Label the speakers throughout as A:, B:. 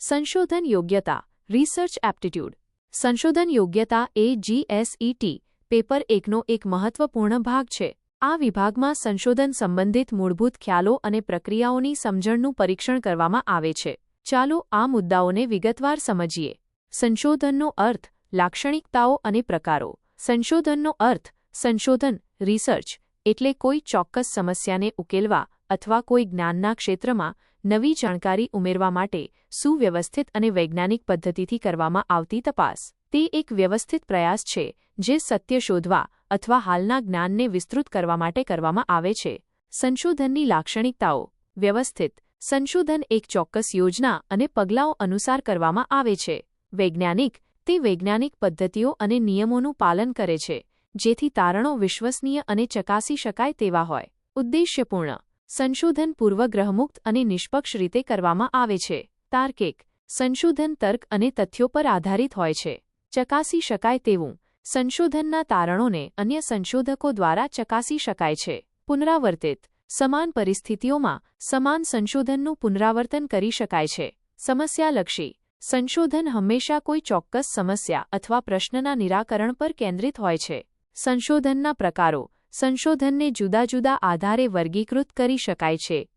A: સંશોધન યોગ્યતા research aptitude સંશોધન યોગ્યતા એ જીએસઈટી પેપર એકનો એક મહત્વપૂર્ણ ભાગ છે. આ વિભાગમાં સંશોધન સંબંધિત મૂળભૂત ખ્યાલો અને પ્રક્રિયાઓની સમજણનું પરીક્ષણ કરવામાં આવે છે. ચાલો આ મુદ્દાઓને વિગતવાર સમજીએ. સંશોધનનો અર્થ, લાક્ષણિકતાઓ અને પ્રકારો. સંશોધનનો અર્થ, સંશોધન રિસર્ચ એટલે કોઈ ચોક્કસ સમસ્યાને ઉકેલવા અથવા કોઈ જ્ઞાનના ક્ષેત્રમાં નવી જાણકારી ઉમેરવા માટે સુવ્યવસ્થિત અને વૈજ્ઞાનિક પદ્ધતિથી કરવામાં આવતી તપાસ. તે એક વ્યવસ્થિત પ્રયાસ છે, જે સત્ય શોધવા અથવા હાલના જ્ઞાનને વિસ્તૃત કરવા માટે કરવામાં આવે છે. સંશોધનની લાક્ષણિકતાઓ. વ્યવસ્થિત. સંશોધન એક ચોક્કસ યોજના અને પગલાઓ અનુસાર કરવામાં આવે છે. વૈજ્ઞાનિક. તે વૈજ્ઞાનિક પદ્ધતિઓ અને નિયમોનું પાલન કરે છે, જેથી તારણો વિશ્વસનીય અને ચકાસી શકાય તેવા હોય. ઉદ્દેશ્યપૂર્ણ. સંશોધન પૂર્વગ્રહમુક્ત અને નિષ્પક્ષ રીતે કરવામાં આવે છે. તાર્કિક, સંશોધન તર્ક અને તથ્યો પર આધારિત હોય છે. ચકાસી શકાય તેવું. સંશોધનના તારણોને અન્ય સંશોધકો દ્વારા ચકાસી શકાય છે. પુનરાવર્તિત. સમાન પરિસ્થિતિઓમાં સમાન સંશોધનનું પુનરાવર્તન કરી શકાય છે. સમસ્યાલક્ષી. સંશોધન હંમેશા કોઈ ચોક્કસ સમસ્યા અથવા પ્રશ્નના નિરાકરણ પર કેન્દ્રિત હોય છે. સંશોધનના પ્રકારો. સંશોધનને જુદા જુદા આધારે વર્ગીકૃત કરી શકાય છે.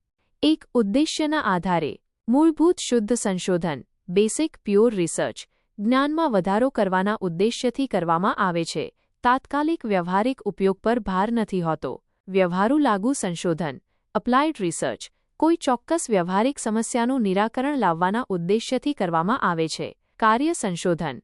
A: એક ઉદ્દેશ્યના આધારે, મૂળભૂત શુદ્ધ સંશોધન, બેસિક પ્યોર રિસર્ચ, જ્ઞાનમાં વધારો કરવાના ઉદ્દેશ્યથી કરવામાં આવે છે. તાત્કાલિક વ્યવહારિક ઉપયોગ પર ભાર નથી હોતો. વ્યવહારુ લાગુ સંશોધન, અપ્લાઇડ રિસર્ચ, કોઈ ચોક્કસ વ્યવહારિક સમસ્યાનું નિરાકરણ લાવવાના ઉદ્દેશ્યથી કરવામાં આવે છે. કાર્ય સંશોધન,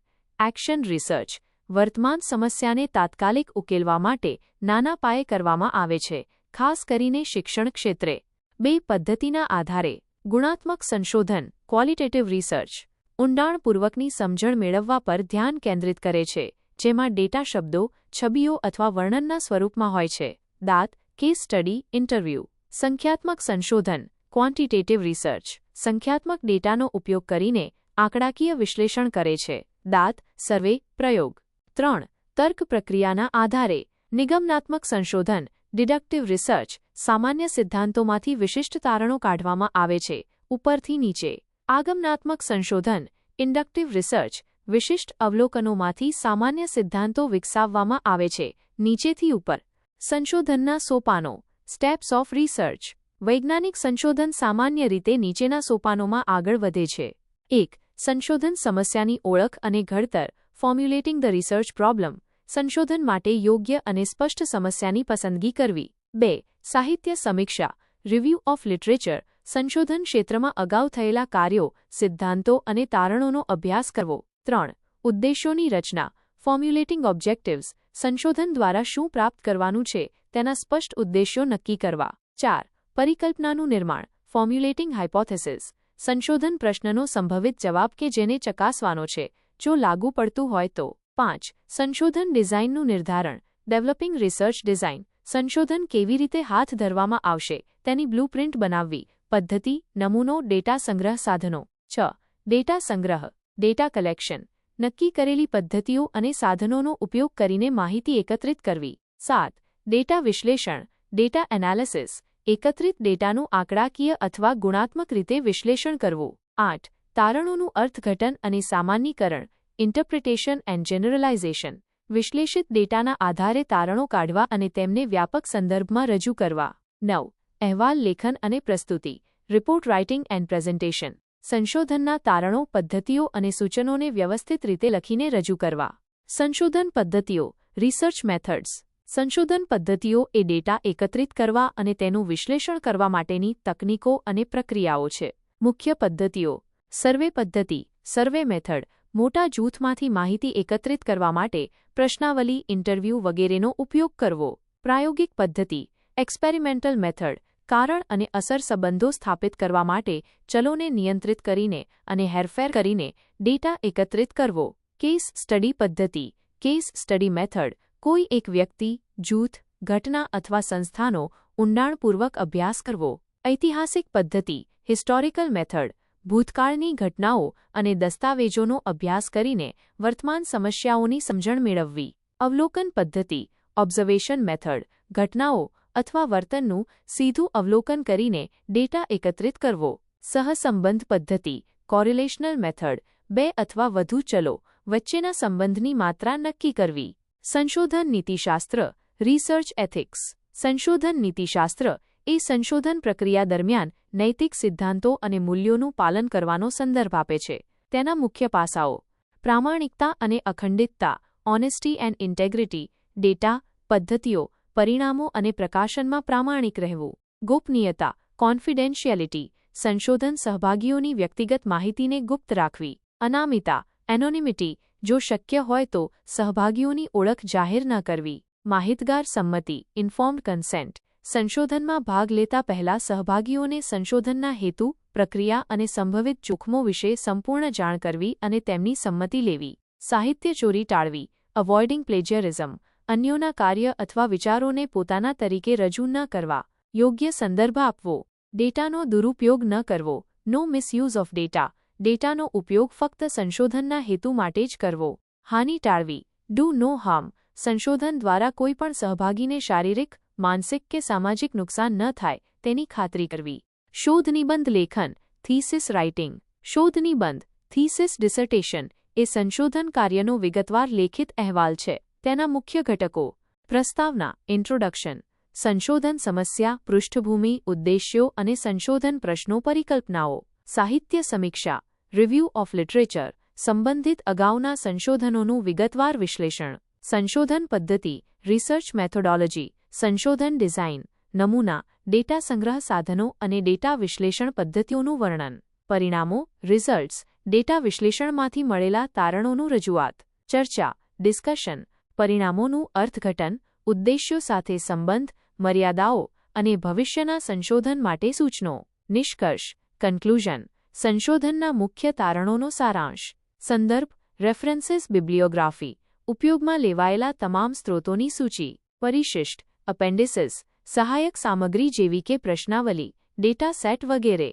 A: એક્શન રિસર્ચ વર્તમાન સમસ્યાને તાત્કાલિક ઉકેલવા માટે નાના પાયે કરવામાં આવે છે, ખાસ કરીને શિક્ષણ ક્ષેત્રે. બે પદ્ધતિના આધારે, ગુણાત્મક સંશોધન ક્વોલિટેટિવ રિસર્ચ ઊંડાણપૂર્વકની સમજણ મેળવવા પર ધ્યાન કેન્દ્રિત કરે છે, જેમાં ડેટા શબ્દો, છબીઓ અથવા વર્ણનના સ્વરૂપમાં હોય છે. દાંત કેસ સ્ટડી ઇન્ટરવ્યૂ સંખ્યાત્મક સંશોધન ક્વોન્ટિટેટિવ રિસર્ચ સંખ્યાત્મક ડેટાનો ઉપયોગ કરીને આંકડાકીય વિશ્લેષણ કરે છે. દાંત સર્વે પ્રયોગ. ત્રણ, તર્ક પ્રક્રિયાના આધારે નિગમનાત્મક સંશોધન, ડિડક્ટિવ રિસર્ચ, સામાન્ય સિદ્ધાંતોમાંથી વિશિષ્ટ તારણો કાઢવામાં આવે છે, ઉપરથી નીચે. આગમનાત્મક સંશોધન, ઇન્ડક્ટિવ રિસર્ચ, વિશિષ્ટ અવલોકનોમાંથી સામાન્ય સિદ્ધાંતો વિકસાવવામાં આવે છે, નીચેથી ઉપર. સંશોધનના સોપાનો સ્ટેપ્સ ઓફ રિસર્ચ વૈજ્ઞાનિક સંશોધન સામાન્ય રીતે નીચેના સોપાનોમાં આગળ વધે છે. એક, સંશોધન સમસ્યાની ઓળખ અને ઘડતર ફોર્મ્યુલેટિંગ ધ રિસર્ચ પ્રોબ્લેમ, સંશોધન માટે યોગ્ય અને સ્પષ્ટ સમસ્યાની પસંદગી કરવી. બે, સાહિત્ય સમીક્ષા, રિવ્યૂ ઓફ લિટરેચર, સંશોધન ક્ષેત્રમાં અગાઉ થયેલા કાર્યો, સિદ્ધાંતો અને તારણોનો અભ્યાસ કરવો. ત્રણ, ઉદ્દેશોની રચના, ફોર્મ્યુલેટિંગ ઓબ્જેક્ટિવ્સ, સંશોધન દ્વારા શું પ્રાપ્ત કરવાનું છે, તેના સ્પષ્ટ ઉદ્દેશ્યો નક્કી કરવા. ચાર, પરિકલ્પનાનું નિર્માણ, ફોર્મ્યુલેટિંગ હાઇપોથેસિસ સંશોધન પ્રશ્નનો સંભવિત જવાબ કે જેને ચકાસવાનો છે જો લાગુ પડતું હોય તો, પાંચ, સંશોધન ડિઝાઇનનું નિર્ધારણ, ડેવલપિંગ રિસર્ચ ડિઝાઇન, સંશોધન કેવી રીતે હાથ ધરવામાં આવશે, તેની બ્લુપ્રિન્ટ બનાવવી, પદ્ધતિ, નમૂનો, ડેટા સંગ્રહ સાધનો. છ, ડેટા સંગ્રહ, ડેટા કલેક્શન, નક્કી કરેલી પદ્ધતિઓ અને સાધનોનો ઉપયોગ કરીને માહિતી એકત્રિત કરવી. સાત, ડેટા વિશ્લેષણ, ડેટા એનાલિસિસ, એકત્રિત ડેટાનું આંકડાકીય અથવા ગુણાત્મક રીતે વિશ્લેષણ કરવું. આઠ તારણોનું અર્થઘટન અને સામાન્યીકરણ ઇન્ટરપ્રિટેશન એન્ડ જનરલાઇઝેશન વિશ્લેષિત ડેટાના આધારે તારણો કાઢવા અને તેમને વ્યાપક સંદર્ભમાં રજૂ કરવા. નવ. અહેવાલ, લેખન અને પ્રસ્તુતિ રિપોર્ટ રાઇટિંગ એન્ડ પ્રેઝન્ટેશન સંશોધનના તારણો, પદ્ધતિઓ અને સૂચનોને વ્યવસ્થિત રીતે લખીને રજૂ કરવા. સંશોધન પદ્ધતિઓ રિસર્ચ મેથડ્સ સંશોધન પદ્ધતિઓ એ ડેટા એકત્રિત કરવા અને તેનું વિશ્લેષણ કરવા માટેની તકનીકો અને પ્રક્રિયાઓ છે. મુખ્ય પદ્ધતિઓ સર્વે પદ્ધતિ, સર્વે મેથડ, મોટા જૂથમાંથી માહિતી એકત્રિત કરવા માટે પ્રશ્નાવલી, ઇન્ટરવ્યૂ વગેરેનો ઉપયોગ કરવો. પ્રાયોગિક પદ્ધતિ, એક્સપેરિમેન્ટલ મેથડ, કારણ અને અસર સંબંધો સ્થાપિત કરવા માટે ચલોને નિયંત્રિત કરીને અને હેરફેર કરીને ડેટા એકત્રિત કરવો. કેસ સ્ટડી પદ્ધતિ, કેસ સ્ટડી મેથડ, કોઈ એક વ્યક્તિ, જૂથ, ઘટના અથવા સંસ્થાનો ઊંડાણપૂર્વક અભ્યાસ કરવો. ઐતિહાસિક પદ્ધતિ, હિસ્ટોરિકલ મેથડ ભૂતકાળની ઘટનાઓ અને દસ્તાવેજોનો અભ્યાસ કરીને વર્તમાન સમસ્યાઓની સમજણ મેળવવી. અવલોકન પદ્ધતિ ઓબ્ઝર્વેશન મેથડ ઘટનાઓ અથવા વર્તનનું સીધું અવલોકન કરીને ડેટા એકત્રિત કરવો. સહસંબંધ પદ્ધતિ કોરિલેશનલ મેથડ બે અથવા વધુ ચલો વચ્ચેના સંબંધની માત્રા નક્કી કરવી. સંશોધન નીતિશાસ્ત્ર રિસર્ચ એથિક્સ સંશોધન નીતિશાસ્ત્ર એ સંશોધન પ્રક્રિયા દરમિયાન નૈતિક સિદ્ધાંતો અને મૂલ્યોનું પાલન કરવાનો સંદર્ભ આપે છે. તેના મુખ્ય પાસાઓ. પ્રામાણિકતા અને અખંડિતતા ઓનેસ્ટી એન્ડ ઇન્ટેગ્રિટી ડેટા પદ્ધતિઓ, પરિણામો અને પ્રકાશનમાં પ્રામાણિક રહેવું. ગોપનીયતા કોન્ફિડેન્શિયાલિટી સંશોધન સહભાગીઓની વ્યક્તિગત માહિતીને ગુપ્ત રાખવી. અનામિતા એનોનિમિટી જો શક્ય હોય તો સહભાગીઓની ઓળખ જાહેર ન કરવી. માહિતગાર સંમતિ ઇન્ફોર્મ્ડ કન્સેન્ટ સંશોધનમાં ભાગ લેતા પહેલા સહભાગીઓને સંશોધનના હેતુ, પ્રક્રિયા અને સંભવિત જોખમો વિશે સંપૂર્ણ જાણ કરવી અને તેમની સંમતિ લેવી. સાહિત્ય ચોરી ટાળવી અવોઇડિંગ પ્લેજિયરિઝમ અન્યોના કાર્ય અથવા વિચારોને પોતાના તરીકે રજૂ ન કરવા, યોગ્ય સંદર્ભ આપવો, ડેટાનો દુરુપયોગ ન કરવો નો મિસયુઝ ઓફ ડેટા ડેટાનો ઉપયોગ ફક્ત સંશોધનના હેતુ માટે જ કરવો, હાનિ ટાળવી ડુ નો હાર્મ સંશોધન દ્વારા કોઈપણ સહભાગીને શારીરિક માનસિક કે સામાજિક નુકસાન ન થાય તેની ખાતરી કરવી. શોધ નિબંધ લેખન, થીસિસ રાઇટિંગ. શોધ નિબંધ થીસિસ ડિસર્ટેશન એ સંશોધન કાર્યનો વિગતવાર લેખિત અહેવાલ છે. તેના મુખ્ય ઘટકો. પ્રસ્તાવના, ઇન્ટ્રોડક્શન. સંશોધન સમસ્યા, પૃષ્ઠભૂમિ, ઉદ્દેશ્યો અને સંશોધન પ્રશ્નો પરિકલ્પનાઓ. સાહિત્ય સમીક્ષા. Review of literature. સંબંધિત અગાઉના સંશોધનોનું વિગતવાર વિશ્લેષણ. સંશોધન પદ્ધતિ. Research methodology. સંશોધન ડિઝાઇન, નમૂના, ડેટા સંગ્રહ સાધનો અને ડેટા વિશ્લેષણ પદ્ધતિઓનું વર્ણન. પરિણામો, રિઝલ્ટ્સ, ડેટા વિશ્લેષણમાંથી મળેલા તારણોનું રજૂઆત, ચર્ચા, ડિસ્કશન, પરિણામોનું અર્થઘટન, ઉદ્દેશ્યો સાથે સંબંધ, મર્યાદાઓ અને ભવિષ્યના સંશોધન માટે સૂચનો. નિષ્કર્ષ કન્ક્લુઝન સંશોધનના મુખ્ય તારણોનો સારાંશ. સંદર્ભ રેફરન્સીસ બિબ્લિયોગ્રાફી ઉપયોગમાં લેવાયેલા તમામ સ્ત્રોતોની સૂચિ. પરિશિષ્ટ અપેન્ડિસિસ, સહાયક સામગ્રી જેવી કે પ્રશ્નાવલી, ડેટા સેટ વગેરે.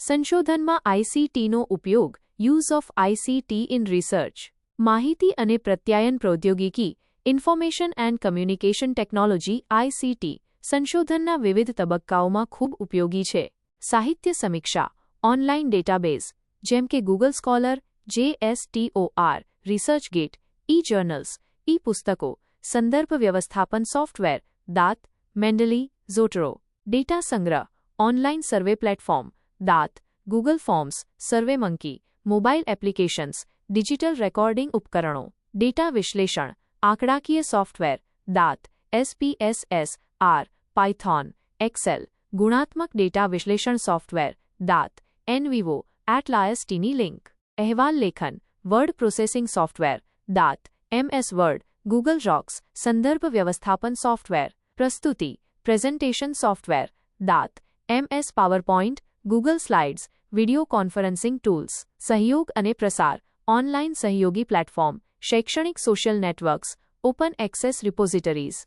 A: સંશોધનમાં આઈસીટીનો ઉપયોગ, use of ICT in research. માહિતી અને પ્રત્યાયન પ્રૌદ્યોગિકી, information and communication technology ICT સંશોધનના વિવિધ તબક્કાઓમાં ખૂબ ઉપયોગી છે. સાહિત્ય સમીક્ષા ઓનલાઇન ડેટાબેઝ, જેમ કે Google scholar JSTOR ResearchGate e journals e પુસ્તકો સંદર્ભ વ્યવસ્થાપન સોફ્ટવેર દાત, મેન્ડલી, ઝોટરો. ડેટા સંગ્રહ online survey platform, દાત, Google forms, survey monkey, mobile applications, digital recording ઉપકરણો. ડેટા વિશ્લેષણ, આંકડાકીય સોફ્ટવેર, દાંત એસપીએસએસ આર પાયથોન એક્સેલ ગુણાત્મક ડેટા વિશ્લેષણ સોફ્ટવેર, દાંત એનવીવો એટલાયસટીની લિંક. અહેવાલ લેખન, વર્ડ પ્રોસેસિંગ સોફ્ટવેર, દાંત એમએસ વર્ડ ગૂગલ રોક્સ સંદર્ભ વ્યવસ્થાપન સોફ્ટવેર પ્રસ્તુતિ પ્રેઝન્ટેશન સોફ્ટવેર દાંત MS PowerPoint Google slides video conferencing tools સહયોગ અને પ્રસાર ઓનલાઇન સહયોગી પ્લેટફોર્મ શૈક્ષણિક social networks open access repositories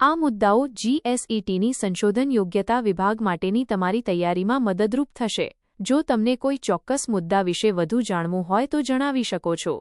A: આ મુદ્દાઓ જીએસઈટીની સંશોધન યોગ્યતા વિભાગ માટેની તમારી તૈયારીમાં મદદરૂપ થશે. જો તમને કોઈ ચોક્કસ મુદ્દા વિશે વધુ જાણવું હોય તો જણાવી શકો છો.